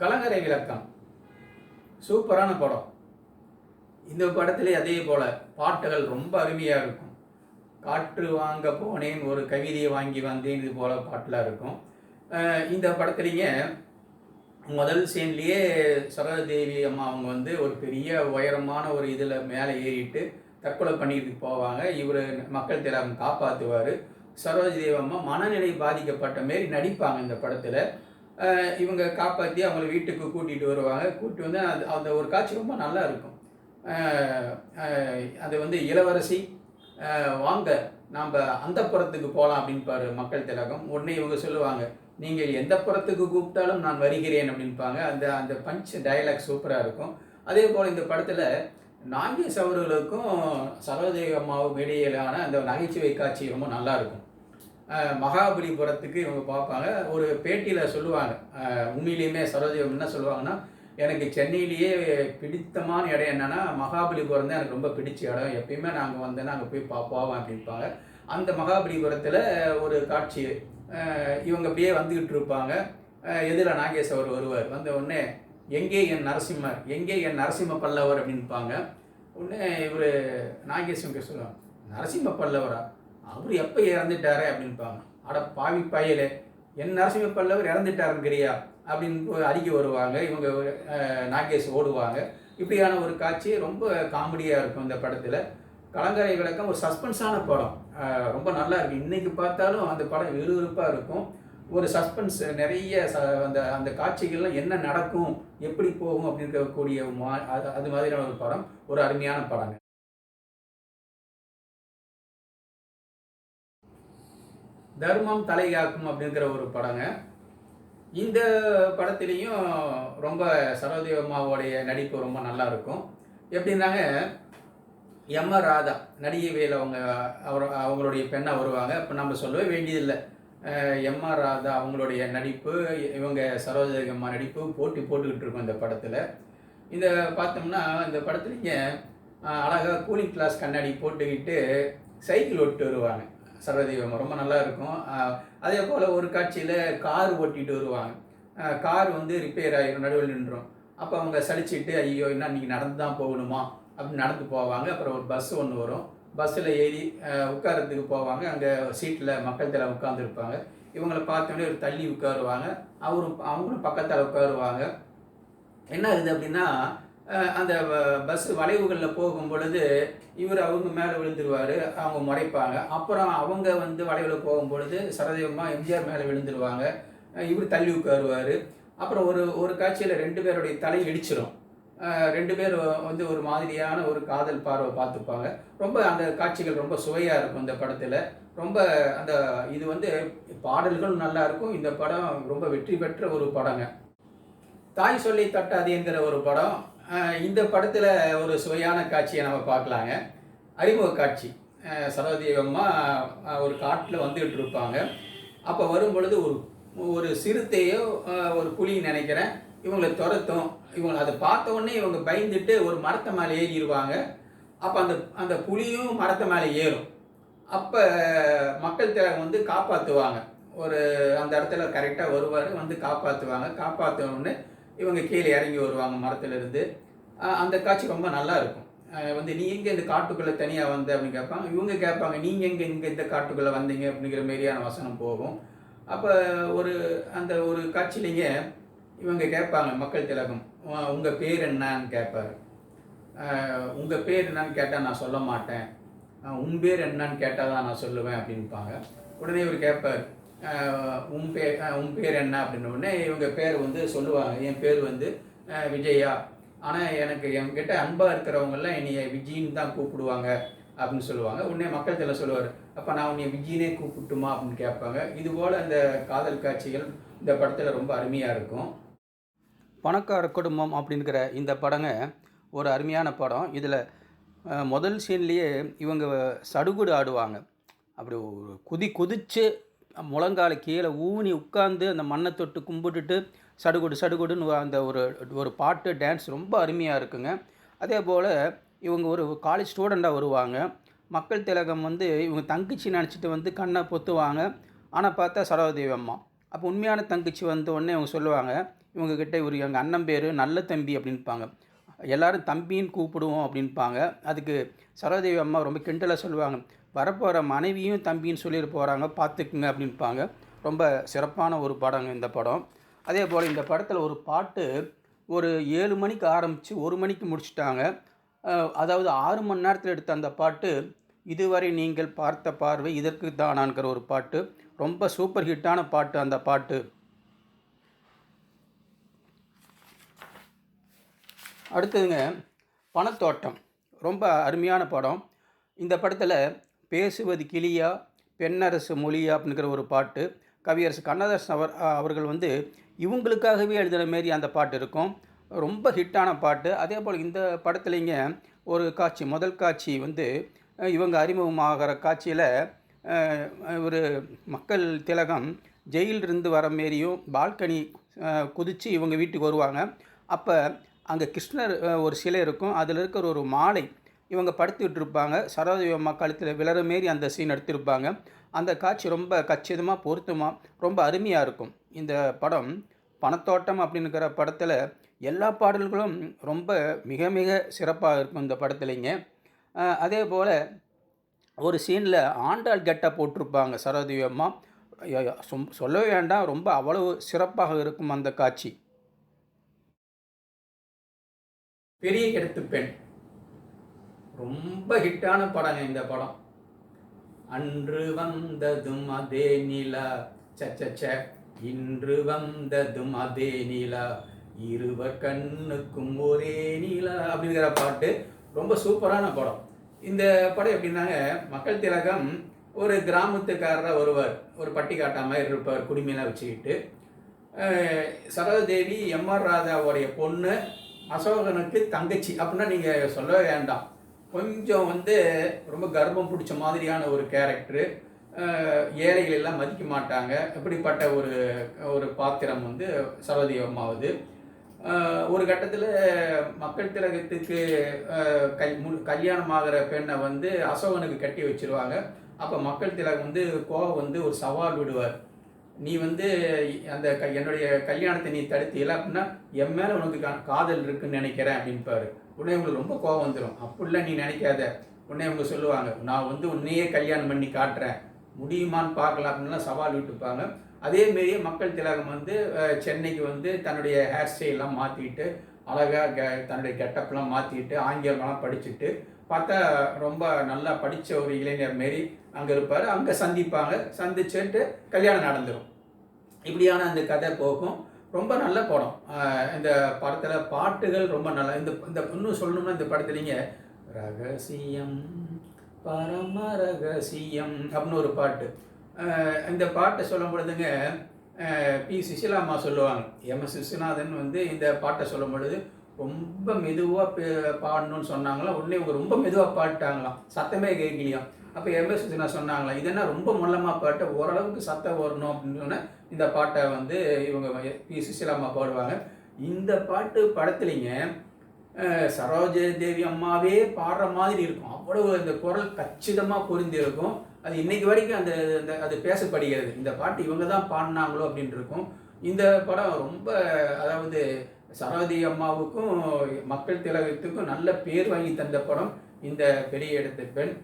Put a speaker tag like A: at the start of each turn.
A: கலங்கரை விளக்கம். சூப்பரான படம். இந்த படத்திலே அதே போல் பாட்டுகள் ரொம்ப அருமையாக இருக்கும். காற்று வாங்க போனேன் ஒரு கவிதையை வாங்கி வந்தேன் இது போல் பாட்டெலாம் இருக்கும். இந்த படத்துலேங்க முதல் சீன்லேயே சரோஜதேவி அம்மா அவங்க வந்து ஒரு பெரிய உயரமான ஒரு இதில் மேலே ஏறிட்டு தற்கொலை பண்ணிட்டு போவாங்க. இவர் மக்கள் திலகம் காப்பாற்றுவார் சரோஜதேவி அம்மா மனநிலை பாதிக்கப்பட்ட மாரி நடிப்பாங்க இந்த படத்தில். இவங்க காப்பாற்றி அவங்கள வீட்டுக்கு கூட்டிகிட்டு வருவாங்க. கூட்டிட்டு வந்து அது அந்த ஒரு காட்சி ரொம்ப நல்லா இருக்கும். அது வந்து இளவரசி வாங்க நாம் அந்த புறத்துக்கு போகலாம் அப்படின்பாரு மக்கள் திலகம். உடனே இவங்க சொல்லுவாங்க நீங்கள் எந்த புறத்துக்கு கூப்பிட்டாலும் நான் வருகிறேன் அப்படின்பாங்க. அந்த அந்த பஞ்ச் டயலாக் சூப்பராக இருக்கும். அதே போல் இந்த படத்தில் நாகேஷ் அவர்களுக்கும் சரோதேவி அம்மாவும் இடையிலான அந்த நகைச்சுவை காட்சி ரொம்ப நல்லா இருக்கும். மகாபலிபுரத்துக்கு இவங்க பார்ப்பாங்க. ஒரு பேட்டியில் சொல்லுவாங்க. உண்மையிலையுமே உண்மையிலேயுமே என்ன சொல்லுவாங்கன்னா எனக்கு சென்னையிலேயே பிடித்தமான இடம் என்னென்னா மகாபலிபுரம் தான் எனக்கு ரொம்ப பிடிச்ச இடம். எப்பயுமே நாங்கள் வந்தேன்னா அங்கே போய் பா போவேன் அந்த மகாபலிபுரத்தில் ஒரு காட்சி. இவங்க அப்படியே வந்துக்கிட்டு இருப்பாங்க. எதில் நாகேஷ் அவர் வருவார். வந்த உடனே எங்கே என் நரசிம்மர்? எங்கே என் நரசிம்ம பல்லவர்? அப்படின்பாங்க. உடனே இவர் நாகேஷ் சொல்லுவாங்க நரசிம்ம பல்லவரா? அவர் எப்போ இறந்துட்டாரு அப்படின்பாங்க அட பாவி பயலே என் நரசிம்ம பல்லவர் இறந்துட்டாருங்கிறியா? அப்படின்னு போய் அடிக்க வருவாங்க இவங்க நாகேஷ் ஓடுவாங்க. இப்படியான ஒரு காட்சி ரொம்ப காமெடியாக இருக்கும் இந்த படத்தில். கலங்கரை விளக்கம் ஒரு சஸ்பென்ஸான படம். ரொம்ப நல்லா இருக்கும் இன்றைக்கி பார்த்தாலும் அந்த படம் விறுவிறுப்பாக இருக்கும். ஒரு சஸ்பென்ஸ் நிறைய ச அந்த அந்த காட்சிகள்லாம் என்ன நடக்கும் எப்படி போகும் அப்படின்னு இருக்கக்கூடிய மா அது அது மாதிரியான ஒரு படம். ஒரு அருமையான படங்க. தர்மம் தலைகாக்கும் அப்படிங்கிற ஒரு படங்க. இந்த படத்துலேயும் ரொம்ப சரோதேவி அம்மாவோடைய நடிப்பு ரொம்ப நல்லா இருக்கும். எப்படின்னாங்க எம் ஆர் ராதா நடிகை வேல் அவங்க அவர் அவங்களுடைய பெண்ணாக வருவாங்க. இப்போ நம்ம சொல்லவே வேண்டியதில்லை. எம் ஆர் ராதா அவங்களுடைய நடிப்பு இவங்க சரோஜதேவி அம்மா நடிப்பு போட்டி போட்டுக்கிட்டு இருக்கும் இந்த படத்தில். இந்த பார்த்தோம்னா இந்த படத்துலங்க அழகாக கூலிங் கிளாஸ் கண்ணாடி போட்டுக்கிட்டு சைக்கிள் ஓட்டு வருவாங்க. சரோஜதேவி ரொம்ப நல்லா இருக்கும். அதே போல் ஒரு காட்சியில் கார் ஓட்டிகிட்டு வருவாங்க. கார் வந்து ரிப்பேர் ஆகிடும் நடுவில் நின்றோம். அப்போ அவங்க சலிச்சுட்டு ஐயோ என்ன இன்றைக்கி நடந்து தான் போகணுமா? அப்படின்னு நடந்து போவாங்க. அப்புறம் ஒரு பஸ் ஒன்று வரும். பஸ்ஸில் ஏறி உட்காரத்துக்கு உட்கார்றதுக்கு போவாங்க. அங்கே சீட்டில் மக்கள் தலை உட்காந்துருப்பாங்க இவங்களை பார்த்தோன்னே ஒரு தள்ளி உட்காருவாங்க. அவரும் அவங்களும் பக்கத்தில் உட்காருவாங்க. என்ன ஆகுது அப்படின்னா அந்த பஸ் வளைவுகளில் போகும் பொழுது இவர் அவங்க மேலே விழுந்துருவார் அவங்க முறைப்பாங்க. அப்புறம் அவங்க வந்து வளைவில் போகும் பொழுது சரதேவமாக எம்ஜிஆர் மேலே விழுந்துருவாங்க. இவர் தள்ளி உட்காருவார். அப்புறம் ஒரு ஒரு காட்சியில் ரெண்டு பேருடைய தலை இடிச்சிடும் ரெண்டு பேர் வந்து ஒரு மாதிரியான ஒரு காதல் பார்வை பார்த்துப்பாங்க. ரொம்ப அந்த காட்சிகள் ரொம்ப சுவையாக இருக்கும் இந்த படத்தில். ரொம்ப அந்த இது வந்து பாடல்களும் நல்லாயிருக்கும் இந்த படம் ரொம்ப வெற்றி பெற்ற ஒரு படங்க. தாய் சொல்லி தட்டாதேங்கிற ஒரு படம். இந்த படத்தில் ஒரு சுவையான காட்சியை நம்ம பார்க்கலாங்க. அறிமுக காட்சி. அஹ் சரோதேவி அம்மா ஒரு காட்டில் வந்துகிட்டு இருப்பாங்க. அப்போ வரும் பொழுது ஒரு ஒரு சிறுத்தையோ ஒரு புலி நினைக்கிறேன். இவங்களை துரத்தும். இவங்களை அதை பார்த்த உடனே இவங்க பயந்துட்டு ஒரு மரத்தை மேலே ஏறிடுவாங்க. அப்போ அந்த அந்த புலியும் மரத்தை மேலே ஏறும். அப்போ மக்கள் திலகம் வந்து காப்பாற்றுவாங்க ஒரு அந்த இடத்துல கரெக்டாக வருவார் வந்து காப்பாற்றுவாங்க காப்பாற்றின இவங்க கீழே இறங்கி வருவாங்க மரத்துலேருந்து. அந்த காட்சி ரொம்ப நல்லா இருக்கும். வந்து நீ எங்கே இந்த காட்டுக்குள்ளே தனியாக வந்த அப்படின்னு கேட்பாங்க இவங்க கேட்பாங்க நீங்கள் எங்கே இங்கே இந்த காட்டுக்குள்ளே வந்தீங்க? அப்படிங்கிற மாரியான வசனம் போகும். அப்போ ஒரு அந்த ஒரு காட்சியிலேங்க இவங்க கேட்பாங்க மக்கள் திலகம் உங்கள் பேர் என்னன்னு கேட்பார் உங்கள் பேர் என்னன்னு கேட்டால் நான் சொல்ல மாட்டேன். உன் பேர் என்னன்னு கேட்டால் தான் நான் சொல்லுவேன் அப்படின்பாங்க உடனே இவர் கேட்பார் உன் பேர் உன் பேர் என்ன அப்படின்ன உடனே இவங்க பேர் வந்து சொல்லுவாங்க. என் பேர் வந்து விஜயா. ஆனால் எனக்கு என்கிட்ட அன்பாக இருக்கிறவங்கெல்லாம் என்னைய விஜின்னு தான் கூப்பிடுவாங்க அப்படின்னு சொல்லுவாங்க. உடனே மக்கள் தலை சொல்லுவார் அப்போ நான் உன்னை விஜினே கூப்பிட்டுமா? அப்படின்னு கேட்பாங்க. இதுபோல் அந்த காதல் காட்சிகள் இந்த படத்தில் ரொம்ப அருமையாக இருக்கும். பணக்கார குடும்பம் அப்படிங்கிற இந்த படங்க ஒரு அருமையான படம். இதில் முதல் சீன்லேயே இவங்க சடுகுடு ஆடுவாங்க. அப்படி ஒரு குதி குதித்து முழங்கால கீழே ஊனி உட்காந்து அந்த மண்ணை தொட்டு கும்பிட்டுட்டு சடுகுடு சடுகுடுன்னு அந்த ஒரு ஒரு பாட்டு டான்ஸ் ரொம்ப அருமையாக இருக்குங்க. அதே போல் இவங்க ஒரு காலேஜ் ஸ்டூடெண்ட்டாக வருவாங்க. மக்கள் திலகம் வந்து இவங்க தங்கச்சி நினச்சிட்டு வந்து கண்ணை பொத்துவாங்க. ஆனால் பார்த்தா சரோதேவி அம்மா. அப்போ உண்மையான தங்கச்சி வந்த உடனே அவங்க சொல்லுவாங்க இவங்கக்கிட்ட ஒரு எங்கள் அண்ணன் பேர் நல்ல தம்பி அப்படின்பாங்க எல்லாரும் தம்பின்னு கூப்பிடுவோம் அப்படின்பாங்க அதுக்கு சரோதேவி அம்மா ரொம்ப கிண்டலாக சொல்லுவாங்க. வரப்போகிற மனைவியும் தம்பின்னு சொல்லிட்டு போகிறாங்க பார்த்துக்குங்க அப்படின்பாங்க. ரொம்ப சிறப்பான ஒரு படங்க இந்த படம். அதே போல் இந்த படத்தில் ஒரு பாட்டு ஒரு ஏழு மணிக்கு ஆரம்பித்து ஒரு மணிக்கு முடிச்சிட்டாங்க. அதாவது ஆறு மணி நேரத்தில் எடுத்த அந்த பாட்டு இதுவரை நீங்கள் பார்த்த பார்வை இதற்கு தானான்கிற ஒரு பாட்டு. ரொம்ப சூப்பர் ஹிட்டான பாட்டு அந்த பாட்டு. அடுத்ததுங்க பணத்தோட்டம் ரொம்ப அருமையான படம். இந்த படத்தில் பேசுவது கிளியா பெண்ணரசு மொழியா அப்படிங்கிற ஒரு பாட்டு. கவியரசு கண்ணதாசன் அவர் அவர்கள் வந்து இவங்களுக்காகவே எழுதுகிற மாரி அந்த பாட்டு இருக்கும். ரொம்ப ஹிட்டான பாட்டு. அதே போல் இந்த படத்துலைங்க ஒரு காட்சி முதல் காட்சி வந்து இவங்க அறிமுகமாகிற காட்சியில் ஒரு மக்கள் திலகம் ஜெயிலிருந்து வர மாரியும் பால்கனி குதித்து இவங்க வீட்டுக்கு வருவாங்க. அப்போ அங்கே கிருஷ்ணர் ஒரு சிலை இருக்கும். அதில் இருக்கிற ஒரு மாலை இவங்க படுத்துக்கிட்டு இருப்பாங்க சரோஜி அம்மா கழுத்தில் விளற மாரி அந்த சீன் எடுத்திருப்பாங்க. அந்த காட்சி ரொம்ப கச்சிதமாக பொருத்தமாக ரொம்ப அருமையாக இருக்கும். இந்த படம் பணத்தோட்டம் அப்படிங்கிற படத்தில் எல்லா பாடல்களும் ரொம்ப மிக மிக சிறப்பாக இருக்கும் இந்த படத்துலைங்க. அதே போல் ஒரு சீனில் ஆண்டாள் கெட்டை போட்டிருப்பாங்க சரோதரி அம்மா. சொம்- சொல்லவே வேண்டாம். ரொம்ப அவ்வளவு சிறப்பாக இருக்கும் அந்த காட்சி. பெரிய எடுத்து பெண். ரொம்ப ஹிட்டான படங்க இந்த படம். அன்று வந்ததும் அதே நிலா சச்சச்ச இன்று வந்ததும் அதே நிலா இருவர் கண்ணுக்கும் ஒரே நிலா அப்படிங்கிற பாட்டு. ரொம்ப சூப்பரான படம். இந்த படம் எப்படின்னாங்க மக்கள் திலகம் ஒரு கிராமத்துக்காரராக ஒருவர் ஒரு பட்டி காட்டா மாதிரி இருப்பார் குடிமையெல்லாம் வச்சுக்கிட்டு. அஹ் எம் ஆர் ராதாவுடைய பொண்ணு அசோகனுக்கு தங்கச்சி அப்படின்னா நீங்கள் சொல்லவே வேண்டாம். கொஞ்சம் வந்து ரொம்ப கர்ப்பம் பிடிச்ச மாதிரியான ஒரு கேரக்டரு ஏழைகள் எல்லாம் மதிக்க மாட்டாங்க. இப்படிப்பட்ட ஒரு ஒரு பாத்திரம் வந்து சரோதேவி அம்மாவது ஒரு கட்டத்தில் மக்கள் திலகத்துக்கு கல் மு கல்யாணம் ஆகிற பெண்ணை வந்து அசோகனுக்கு கட்டி வச்சிருவாங்க. அப்போ மக்கள் திலகம் வந்து கோவம் வந்து ஒரு சவால் விடுவார். நீ வந்து அந்த க என்னுடைய கல்யாணத்தை நீ தடுத்தீல அப்படின்னா என் மேலே உனக்கு காதல் இருக்குன்னு நினைக்கிறேன் அப்படின்பாரு. உடனே உங்களுக்கு ரொம்ப கோவம் வந்துடும் அப்படிலாம் நீ நினைக்காத. உடனே அவங்க சொல்லுவாங்க. நான் வந்து உன்னையே கல்யாணம் பண்ணி காட்டுறேன். முடியுமான்னு பார்க்கலாம் அப்படின்லாம் சவால் விட்டுப்பாங்க. அதேமாரியே மக்கள் திலகம் வந்து சென்னைக்கு வந்து தன்னுடைய ஹேர் ஸ்டைல்லாம் மாற்றிட்டு அழகாக க தன்னுடைய கெட்டப்லாம் மாற்றிட்டு ஆங்கிலமெல்லாம் படிச்சுட்டு பார்த்தா ரொம்ப நல்லா படித்த ஒரு இளைஞர் மாரி அங்கே இருப்பார். அங்கே சந்திப்பாங்க. சந்திச்சுட்டு கல்யாணம் நடந்துடும் இப்படியான அந்த கதை போகும். ரொம்ப நல்ல படம். இந்த படத்தில் பாட்டுகள் ரொம்ப நல்லா இந்த இந்த இன்னும் சொல்லணும்னா இந்த படத்துலீங்க ரகசியம் பரம ரகசியம் அப்படின்னு ஒரு பாட்டு. இந்த பாட்டை சொல்லும் பொழுதுங்க பி பி சுசிலாம்மா சொல்லுவாங்க. எம் எஸ் விஸ்வநாதன் வந்து இந்த பாட்டை சொல்லும் பொழுது ரொம்ப மெதுவாக பாடணும்னு சொன்னாங்களாம். உடனே இவங்க ரொம்ப மெதுவாக பாடிட்டாங்களாம். சத்தமே கேட்கலையாம். அப்போ எம்எஸ் சுஜனா சொன்னாங்களாம் இதென்ன ரொம்ப மொல்லமாக பாட்டு? ஓரளவுக்கு சத்தம் வரணும் அப்படின்னு இந்த பாட்டை வந்து இவங்க பி. சுசிலாம்மா பாடுவாங்க. இந்த பாட்டு படத்துலிங்க சரோஜதேவி சரோஜ தேவி அம்மாவே பாடுற மாதிரி இருக்கும். அவ்வளவு அந்த குரல் கச்சிதமாக பொருந்தி இருக்கும். அது இன்னைக்கு வரைக்கும் அந்த அந்த- அது பேசப்படுகிறது. இந்த பாட்டு இவங்க தான் பாடினாங்களோ அப்படின்ட்டு இருக்கும். இந்த படம் ரொம்ப அதாவது சரோதி அம்மாவுக்கும் மக்கள் திலகத்துக்கும் நல்ல பேர் வாங்கி தந்த படம். இந்த பெரிய இடத்து பெண்.